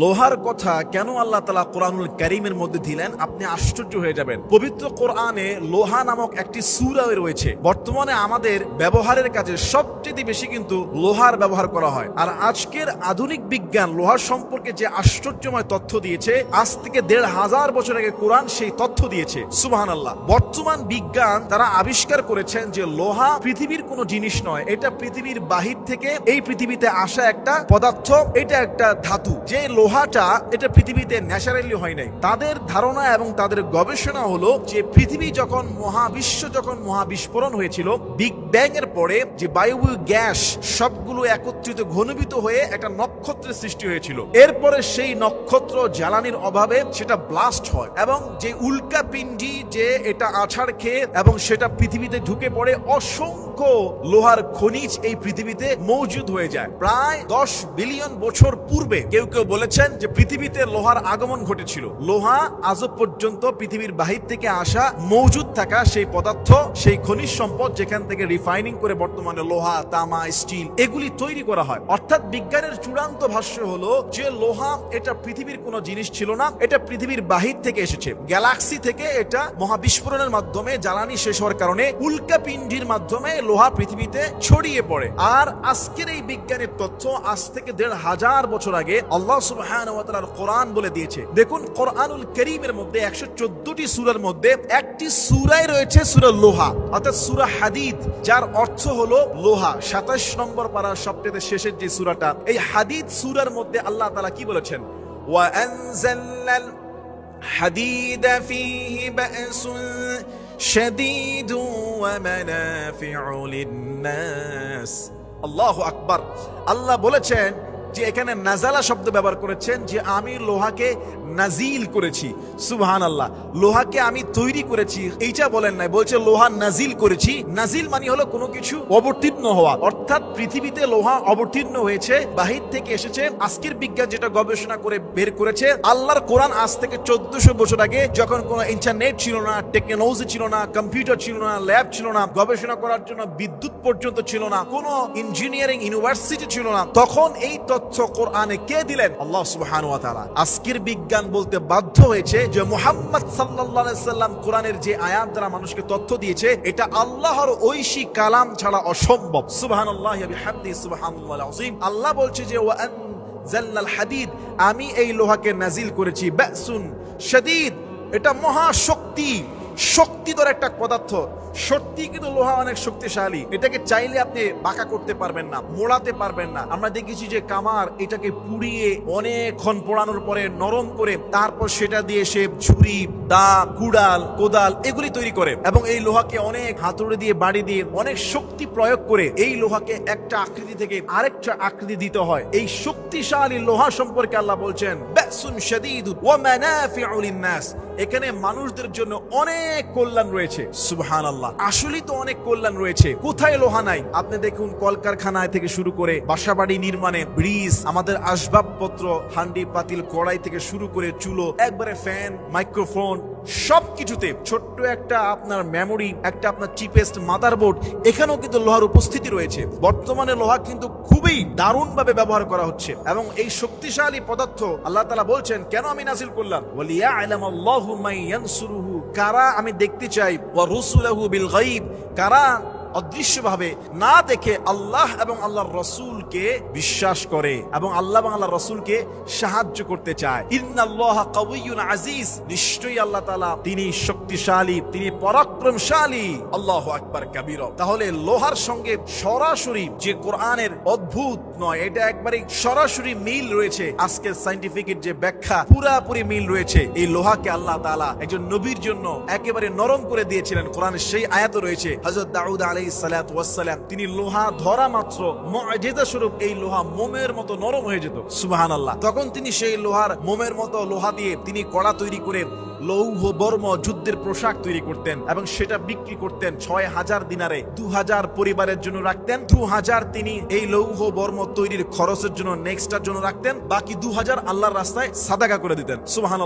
লোহার কথা কেন আল্লাহ তালা কোরআনুল করিমের মধ্যে দিলেন? আপনি আশ্চর্য হয়ে যাবেন। পবিত্র কোরআনে লোহা নামক একটি সুরা রয়েছে। বর্তমানে আমাদের ব্যবহারের কাজে সবচেয়ে বেশি কিন্তু লোহার ব্যবহার করা হয়। আর আজকের আধুনিক বিজ্ঞান লোহার সম্পর্কে যে আশ্চর্যময় তথ্য দিয়েছে, আজ থেকে দেড় হাজার বছর আগে কোরআন সেই তথ্য দিয়েছে। সুবাহান আল্লাহ বর্তমান বিজ্ঞান তারা আবিষ্কার করেছেন যে লোহা পৃথিবীর কোনো জিনিস নয়, এটা পৃথিবীর বাহির থেকে এই পৃথিবীতে আসা একটা পদার্থ, এটা একটা ধাতু। যে লোহাটা এটা পৃথিবীতে ন্যাচারালি হয় নাই। তাদের ধারণা এবং তাদের গবেষণা হলো যে পৃথিবী যখন মহাবিশ্ব যখন মহাবিস্ফোরণ হয়েছিল বিগ ব্যাং এর পরে যে বায়ু, গ্যাস সবগুলো একত্রিত ঘনীভূত হয়ে একটা নক্ষত্রের সৃষ্টি হয়েছিল। এরপরে সেই নক্ষত্র জ্বালানির অভাবে সেটা ব্লাস্ট হয় এবং যে উল্কা পিণ্ডি যে এটা আছাড় খেয়ে এবং সেটা পৃথিবীতে ঢুকে পড়ে অসংখ্য লোহার খনিজ এই পৃথিবীতে মজুদ হয়ে যায়। প্রায় দশ বিলিয়ন বছর পূর্বে কেউ কেউ বলেছেন যে পৃথিবীতে লোহার আগমন ঘটেছিল। লোহা আজও পর্যন্ত পৃথিবীর বাহির থেকে আসা মজুদ থাকা সেই পদার্থ, সেই খনিজ সম্পদ যেখান থেকে রিফাইনিং করে বর্তমানে লোহা, তামা স্টিল এগুলি তৈরি করা হয়। অর্থাৎ বিজ্ঞানের চূড়ান্ত ভাষ্য হলো যে লোহা এটা পৃথিবীর কোনো জিনিস ছিল না, এটা পৃথিবীর বাহির থেকে এসেছে। গ্যালাক্সি থেকে এটা মহাবিস্ফোরণের মাধ্যমে জ্বালানি শেষ হওয়ার কারণে উল্কা পিণ্ডির মাধ্যমে লোহা পৃথিবীতে ছড়িয়ে পড়ে আর আজকের এই বিজ্ঞানের তথ্য আজ থেকে দেড় হাজার বছর আগে আল্লাহ সুবহানাহু ওয়া তাআলার কোরআন বলে দিয়েছে দেখুন কোরআনুল করিমের মধ্যে একশো চোদ্দটি সুরার মধ্যে একটি সুরায় রয়েছে সুরা লোহা অর্থাৎ সুরা হাদিদ যার অর্থ হলো লোহা সাতাশ নম্বর পাড়ার সবচেয়ে শেষের যে সুরাটা এই হাদিদ সুরার মধ্যে আল্লাহ তাআলা কি বলেছেন وأنزلنا الحديد فيه بأس شديد ومنافع للناس আল্লাহ আকবার আল্লাহ বলেছেন যে এখানে নাজালা শব্দ ব্যবহার করেছেন যে আমি লোহাকে নাজিল করেছি সুবহান আল্লাহ লোহাকে আমি তৈরি করেছি, এইটা বলেন নাই, বলছে লোহা নাজিল করেছি। নাজিল মানে হলো কোনো কিছু অবতীর্ণ হওয়া। অর্থাৎ পৃথিবীতে লোহা অবতীর্ণ হয়েছে, বাহির থেকে এসেছে, আজকের বিজ্ঞান যেটা গবেষণা করে বের করেছে, আল্লাহর কোরআন আজ থেকে চোদ্দশো বছর আগে যখন কোনো ইন্টারনেট ছিল না, টেকনোলজি ছিল না, কম্পিউটার ছিল না, ল্যাব ছিল না, গবেষণা করার জন্য বিদ্যুৎ পর্যন্ত ছিল না, কোনো ইঞ্জিনিয়ারিং ইউনিভার্সিটি ছিল না, তখন এই তথ্য কোরআনে কে দিলেন? আল্লাহ তাআলা। আজকের বিজ্ঞান বলতে বাধ্য হয়েছে যে মুহাম্মদ সাল্লাম কোরআনের যে আয়াত দ্বারা মানুষকে তথ্য দিয়েছে, এটা আল্লাহর ঐশী কালাম ছাড়া অসম্ভব। বিহামদিহি আল্লাহ বলছে যে আনজালনাল হাদিদ আমি এই লোহাকে নাজিল করেছি, বাসুন শাদীদ। এটা মহাশক্তি, শক্তিধর একটা পদার্থ। সত্যি কিন্তু লোহা অনেক শক্তিশালী। এটাকে চাইলে আপনি বাঁকা করতে পারবেন না, মোড়াতে পারবেন না। আমরা দেখেছি যে কামার এটাকে পুড়িয়ে অনেকক্ষণ পোড়ানোর পরে নরম করে তারপর সেটা দিয়ে সে ঝুড়ি দা কুড়াল, কোদাল এগুলি তৈরি করে এবং এই লোহাকে অনেক হাতুড়ে দিয়ে, বাড়ি দিয়ে অনেক শক্তি প্রয়োগ করে এই লোহাকে একটা আকৃতি থেকে আরেকটা আকৃতি দিতে হয়। এই শক্তিশালী লোহা সম্পর্কে আল্লাহ বলছেন এখানে মানুষদের জন্য অনেক কল্যাণ রয়েছে। সুবহান আল্লাহ আসলেই তো অনেক কল্যাণ রয়েছে। কোথায় লোহা নাই? আপনি দেখুন, কলকারখানায় থেকে শুরু করে বাসাবাড়ি নির্মাণে ব্রিজ, আমাদের আসবাবপত্র, হান্ডি, পাতিল কড়াই থেকে শুরু করে চুলো, একবারে ফ্যান, মাইক্রোফোন সবকিছুতে ছোট্ট একটা আপনার মেমোরি একটা আপনার চিপেস্ট মাদারবোর্ড এখানেও কিন্তু লোহার উপস্থিতি রয়েছে। বর্তমানে লোহা কিন্তু খুবই দারুণভাবে ব্যবহার করা হচ্ছে এবং এই শক্তিশালী পদার্থ আল্লাহ তালা বলছেন, কেন আমি নাজিল করলাম? বলিয়া আলাম আল্লাহ কারা আমি দেখতে চাই? বিল গাইব কারা অদৃশ্যভাবে না দেখে আল্লাহ এবং আল্লাহর রসুলকে বিশ্বাস করে এবং আল্লাহ এবং আল্লাহ রসুলকে সাহায্য করতে চায়। ইন্নাল্লাহ কাউইয়ুন আজিজ। নিশ্চয়ই আল্লাহ তাআলা তিনি শক্তিশালী, তিনি পরাক্রমশালী। আল্লাহু আকবার কাবীর। তাহলে লোহার সঙ্গে সরাসরি যে কোরআনের অদ্ভুত নয়, এটা একবারে সরাসরি মিল রয়েছে। আজকের সাইন্টিফিকের যে ব্যাখ্যা, পুরাপুরি মিল রয়েছে। এই লোহাকে আল্লাহ তাআলা একজন নবীর জন্য একেবারে নরম করে দিয়েছিলেন। কোরআনের সেই আয়াত রয়েছে। হযরত দাউদ আলাইহিস সালাতু ওয়াসসালাম তিনি লোহা ধরা মাত্র স্বরূপ এই লোহা মোমের মতো নরম হয়ে যেত। সুবহানাল্লাহ। তখন তিনি সেই লোহার মোমের মতো লোহা দিয়ে তিনি কড়া তৈরি করে লৌহ বর্ম যুদ্ধের পোশাক তৈরি করতেন এবং সেটা বিক্রি করতেন ছয় হাজার দিনারে। দু হাজার পরিবারের জন্য রাখতেন, দু হাজার তিনি এই লৌহ বর্ম তৈরির খরচের জন্য নেক্সটার জন্য রাখতেন, বাকি দু হাজার আল্লাহর রাস্তায় সাদাকা করে দিতেন। সুবাহান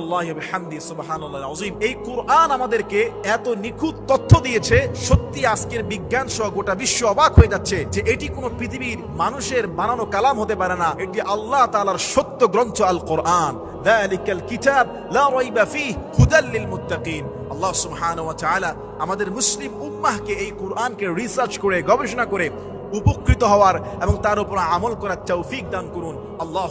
হামদি সুবাহান আজিম এই কোরআন আমাদেরকে এত নিখুঁত তথ্য দিয়েছে, সত্যি আজকের বিজ্ঞান সহ গোটা বিশ্ব অবাক হয়ে যাচ্ছে যে এটি কোনো পৃথিবীর মানুষের বানানো কালাম হতে পারে না, এটি আল্লাহ তালার সত্য গ্রন্থ আল কোরআন দালিকাল কিতাব লা রাইবা ফিহি হুদাল লিল মুত্তাকিন আল্লাহ সুবহানাহু ওয়া আমাদের মুসলিম উম্মাহকে এই কোরআনকে রিসার্চ করে, গবেষণা করে উপকৃত হওয়ার এবং তার উপর আমল করার তৌফিক দান করুন। আল্লাহ